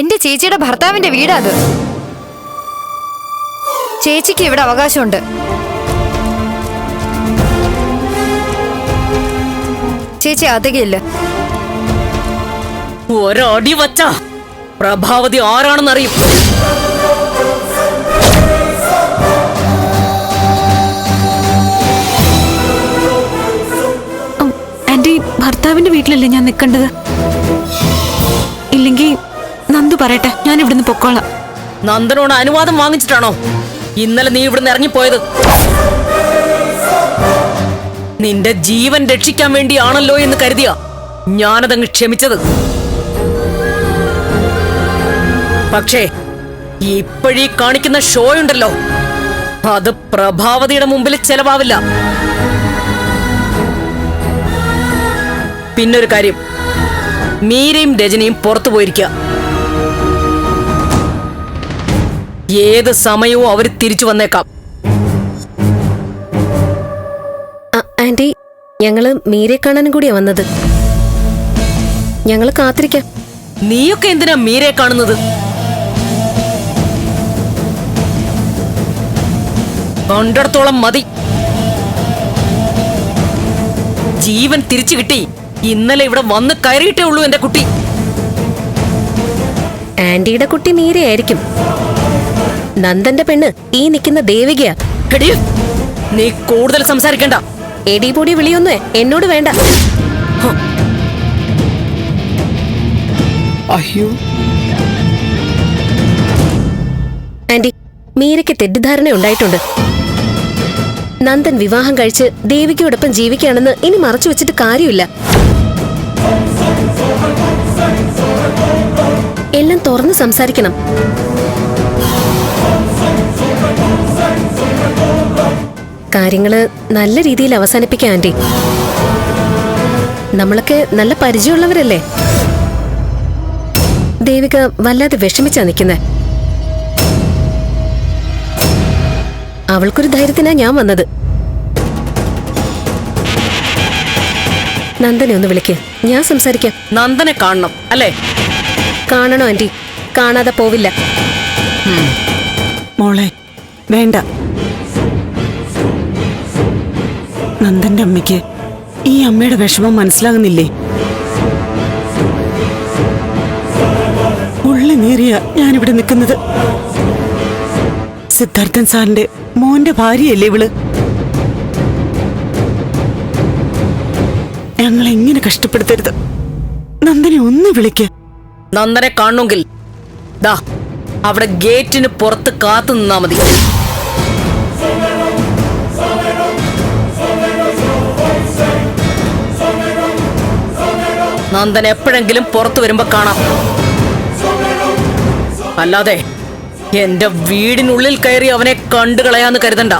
എന്റെ ചേച്ചിയുടെ ഭർത്താവിന്റെ വീടാത് ചേച്ചിക്ക് ഇവിടെ അവകാശമുണ്ട്. ചേച്ചി അധികയില്ല ഒരടി വച്ച പ്രഭാവതി ആരാണെന്നറിയും. എന്റെ ഭർത്താവിന്റെ വീട്ടിലല്ലേ ഞാൻ നിൽക്കേണ്ടത് ഇല്ലെങ്കിൽ നന്ദു പറയട്ടെ? ഞാൻ ഇവിടുന്ന് പൊക്കോളാം. നന്ദനോട് അനുവാദം വാങ്ങിച്ചിട്ടാണോ? ഇന്നലെ നീ ഇവിടുന്ന് ഇറങ്ങിപ്പോയത്. നിന്റെ ജീവൻ രക്ഷിക്കാൻ വേണ്ടിയാണല്ലോ എന്ന് കരുതിയ ഞാനതങ്ങ് ക്ഷമിച്ചത്. പക്ഷേ ഇപ്പോഴീ കാണിക്കുന്ന ഷോ ഉണ്ടല്ലോ അത് പ്രഭാവതിയുടെ മുമ്പിൽ ചെലവാവില്ല. പിന്നൊരു കാര്യം മീരയും രജനിയും പുറത്തു പോയിരിക്കുക ഏത് സമയവും അവർ തിരിച്ചു വന്നേക്കാം. ആന്റി ഞങ്ങൾ മീരെ കാണാനും കൂടിയാ വന്നത്. ഞങ്ങൾ കാത്തിരിക്കാം. നീയൊക്കെ എന്തിനാ മീരെ കാണുന്നത്? കണ്ടിടത്തോളം മതി. ജീവൻ തിരിച്ചു കിട്ടി. ഇന്നലെ ഇവിടെ വന്ന് കയറിയിട്ടേ ഉള്ളൂ എന്റെ കുട്ടി. ആന്റിയുടെ കുട്ടി മീരയായിരിക്കും. നന്ദന്റെ പെണ്ണ് ഈ നിൽക്കുന്ന ദേവികയാ. എടി നീ കൂടുതൽ സംസാരിക്കണ്ട. എടിപൊടി വിളിയൊന്നേ എന്നോട് വേണ്ട. അയ്യോ. ആന്റി മീരയ്ക്ക് തെറ്റിദ്ധാരണ ഉണ്ടായിട്ടുണ്ട്. നന്ദൻ വിവാഹം കഴിച്ച് ദേവികയോടൊപ്പം ജീവിക്കുകയാണെന്ന് ഇനി മറച്ചു വെച്ചിട്ട് കാര്യമില്ല. എല്ലാം തുറന്ന് സംസാരിക്കണം. കാര്യങ്ങൾ നല്ല രീതിയിൽ അവസാനിപ്പിക്കാം ആന്റി. നമ്മളൊക്കെ നല്ല പരിചയമുള്ളവരല്ലേ? ദേവിക വല്ലാതെ വിഷമിച്ചാ നിൽക്കുന്നേ അവൾക്കൊരു ധൈര്യത്തിനാ ഞാൻ വന്നത്. നന്ദനെ ഒന്ന് വിളിക്ക്. ഞാൻ സംസാരിക്കാം. നന്ദനെ കാണണം അല്ലേ? കാണണോ ആന്റി? കാണാതെ പോവില്ല. മോളെ വേണ്ട. നന്ദന്റെ അമ്മയ്ക്ക് ഈ അമ്മയുടെ വിഷമം മനസ്സിലാകുന്നില്ലേ? ഉള്ളി നേറിയ ഞാനിവിടെ നിൽക്കുന്നത്. സിദ്ധാർത്ഥൻ സാറിന്റെ മോന്റെ ഭാര്യയല്ലേ ഇവൾ? ഞങ്ങളെ എങ്ങനെ കഷ്ടപ്പെടുത്തരുത്. നന്ദനെ ഒന്ന് വിളിക്ക്. നന്ദനെ കാണുമെങ്കിൽ ദാ അവിടെ ഗേറ്റിന് പുറത്ത് കാത്തു നിന്നാ മതി. നന്ദൻ എപ്പോഴെങ്കിലും പുറത്തു വരുമ്പോ കാണാം. അല്ലാതെ എന്റെ വീടിനുള്ളിൽ കയറി അവനെ കണ്ടുകളയാന്ന് കരുതണ്ട.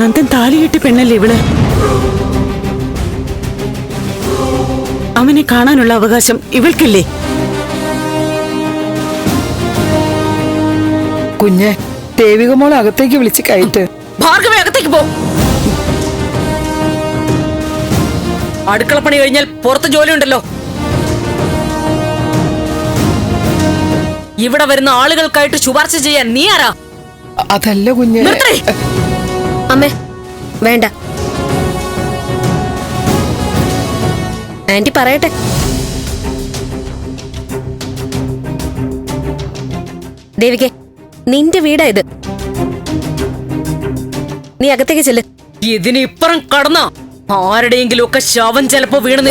നന്ദൻ താലി കെട്ടി പെണ്ണല്ലേ ഇവൾ? അവനെ കാണാനുള്ള അവകാശം ഇവൾക്കില്ലേ? കുഞ്ഞെ ദേവിക മോളെ അകത്തേക്ക് വിളിച്ച് കയറ്റ്. ഭാർഗവ അകത്തേക്ക് പോ. അടുക്കളപ്പണി കഴിഞ്ഞാൽ പുറത്ത് ജോലി ഉണ്ടല്ലോ ഇവിടെ വരുന്ന ആളുകൾക്കായിട്ട് ശുപാർശ ചെയ്യാൻ നീ ആരാ? അതല്ല കുഞ്ഞെ. അമ്മേ വേണ്ട. ആന്റി പറയട്ടെ. ദേവികെ നിന്റെ വീടാ ഇത്. നീ അകത്തേക്ക് ചെല്ല്. ഇതിന് ഇപ്പുറം കടന്ന. ആരുടെയെങ്കിലും ഒക്കെ ശവം ചിലപ്പോ വീണ്